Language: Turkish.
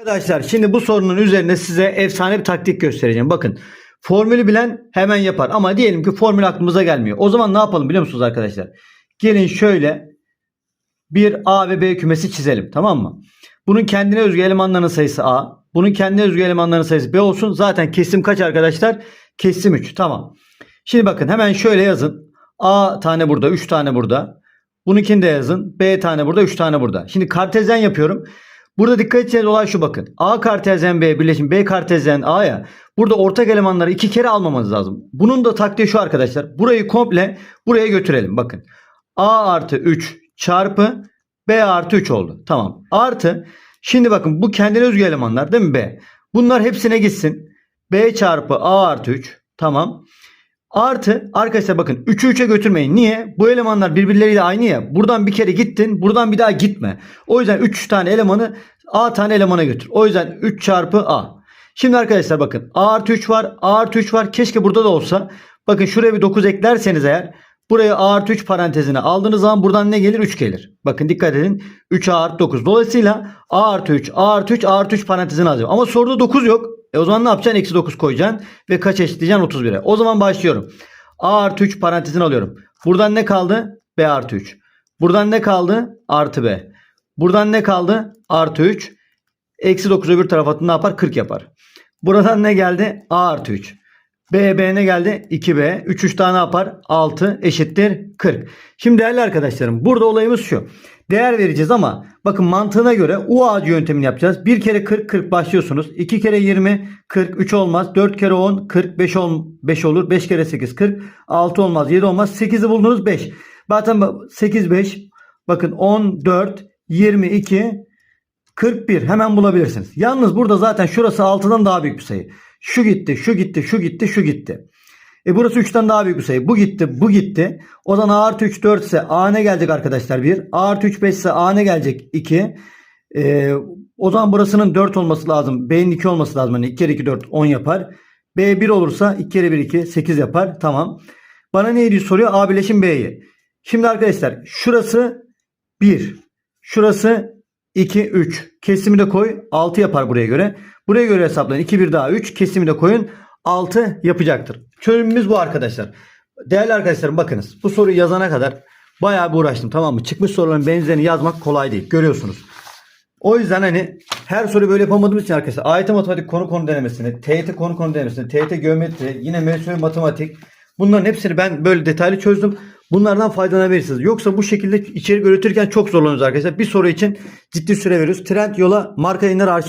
Arkadaşlar şimdi bu sorunun üzerine size efsane bir taktik göstereceğim. Bakın formülü bilen hemen yapar ama diyelim ki formül aklımıza gelmiyor. O zaman ne yapalım biliyor musunuz arkadaşlar? Gelin şöyle bir A ve B kümesi çizelim tamam mı? Bunun kendine özgü elemanlarının sayısı A. Bunun kendine özgü elemanlarının sayısı B olsun. Zaten kesim kaç arkadaşlar? Kesim 3 tamam. Şimdi bakın hemen şöyle yazın. A tane burada 3 tane burada. Bununkini de yazın. B tane burada 3 tane burada. Şimdi kartezyen yapıyorum. Burada dikkat edeceğiniz olay şu bakın. A kartezyen B birleşim B kartezyen A'ya burada ortak elemanları iki kere almamanız lazım. Bunun da taktiği şu arkadaşlar. Burayı komple buraya götürelim. Bakın. A artı 3 çarpı B artı 3 oldu. Tamam. Artı şimdi bakın bu kendine özgü elemanlar değil mi B? Bunlar hepsine gitsin. B çarpı A artı 3. Tamam. Artı arkadaşlar bakın 3'ü 3'e götürmeyin. Niye? Bu elemanlar birbirleriyle aynı ya. Buradan bir kere gittin. Buradan bir daha gitme. O yüzden 3 tane elemanı A tane elemana götür. O yüzden 3 çarpı A. Şimdi arkadaşlar bakın A artı 3 var. A artı 3 var. Keşke burada da olsa. Bakın şuraya bir 9 eklerseniz eğer buraya A artı 3 parantezine aldığınız zaman buradan ne gelir? 3 gelir. Bakın dikkat edin. 3 A artı 9. Dolayısıyla A artı 3, A artı 3, A artı 3 parantezine alacağım. Ama soruda 9 yok. E o zaman ne yapacaksın? Eksi 9 koyacaksın. Ve kaç eşitleyeceksin? 31'e. O zaman başlıyorum. A artı 3 parantezine alıyorum. Buradan ne kaldı? B artı 3. Buradan ne kaldı? Artı B. Buradan ne kaldı? Artı 3. Eksi 9 öbür tarafa attığında ne yapar? 40 yapar. Buradan ne geldi? A artı 3. B, B ne geldi? 2B. 3, 3 daha ne yapar? 6 eşittir 40. Şimdi değerli arkadaşlarım burada olayımız şu. Değer vereceğiz ama bakın mantığına göre U ağacı yöntemini yapacağız. 1 kere 40, 40 başlıyorsunuz. 2 kere 20, 40, 3 olmaz. 4 kere 10, 40, 5, 10, 5 olur. 5 kere 8, 40. 6 olmaz, 7 olmaz. 8'i buldunuz 5. Zaten 8, 5. Bakın 14, 22, 41 hemen bulabilirsiniz. Yalnız burada zaten şurası 6'dan daha büyük bir sayı. Şu gitti, şu gitti, şu gitti, şu gitti. E burası 3'ten daha büyük bir sayı. Bu gitti, bu gitti. O zaman A artı 3 4 ise A ne gelecek arkadaşlar? 1. A artı 3 5 ise A ne gelecek? 2. E, o zaman burasının 4 olması lazım. B'nin 2 olması lazım. Yani 2 kere 2 4 10 yapar. B 1 olursa 2 kere 1 2 8 yapar. Tamam. Bana neydi soruyor? A bileşim B'yi. Şimdi arkadaşlar şurası 1. Şurası 2 3. Kesimi de koy. 6 yapar buraya göre. Buraya göre hesaplayın. 2 1 daha 3. Kesimi de koyun. 6 yapacaktır. Çözümümüz bu arkadaşlar. Değerli arkadaşlarım bakınız. Bu soruyu yazana kadar bayağı bir uğraştım tamam mı? Çıkmış soruların benzerini yazmak kolay değil. Görüyorsunuz. O yüzden hani her soruyu böyle yapamadığımız için arkadaşlar AYT matematik konu konu denemesini, TYT konu konu denemesini, TYT geometri, yine MSÖ matematik bunların hepsini ben böyle detaylı çözdüm. Bunlardan faydalanabilirsiniz. Yoksa bu şekilde içerik üretirken çok zorlanıyoruz arkadaşlar. Bir soru için ciddi süre veriyoruz. Trend yola marka yayınları arşiv